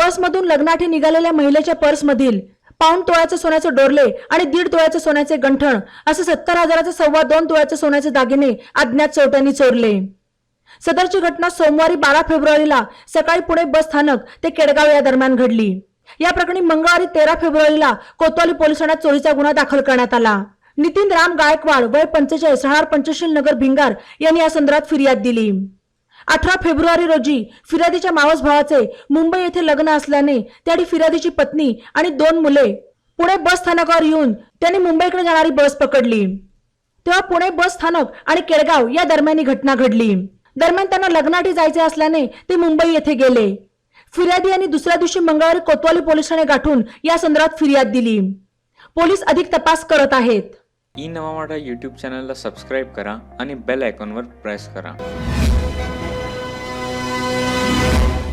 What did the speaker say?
बसमधून लग्नाठी निघालेल्या महिलेच्या पर्समधील पाऊण तोळ्याचं सोन्याचे डोरले आणि दीड तोळ्याचे सोन्याचे गंठण असं सत्तर हजाराचे सव्वा दोन तोळ्याचे सोन्याचे दागिने अज्ञात चोरट्यांनी चोरले. सदरची घटना सोमवारी बारा फेब्रुवारीला सकाळी पुणे बस स्थानक ते केडगाव या दरम्यान घडली. या प्रकरणी मंगळवारी तेरा फेब्रुवारीला कोतवाली पोलीस ठाण्यात चोरीचा गुन्हा दाखल करण्यात आला. नितीन राम गायकवाड वय पंचेचाळीस राहणार पंचशील नगर भिंगार यांनी या संदर्भात फिर्याद दिली. अठरा फेब्रुवारी रोजी फिर्यादीच्या मावस भावाचे मुंबई येथे लग्न असल्याने त्याने फिर्यादीची पत्नी आणि दोन मुले पुणे बस स्थानकावर येऊन त्यांनी मुंबईकडे जाणारी बस पकडली. तेव्हा पुणे बस स्थानक आणि केळगाव या दरम्यान घटना घडली. दरम्यान त्यांना लग्नासाठी जायचे असल्याने ते मुंबई येथे गेले. फिर्यादी यांनी दुसऱ्या दिवशी मंगळवारी कोतवाली पोलीस ठाणे गाठून या संदर्भात फिर्याद दिली. पोलीस अधिक तपास करत आहेत. ई नवा मराठा यूट्यूब चॅनलला सबस्क्राईब करा आणि बेल आयकॉनवर प्रेस करा.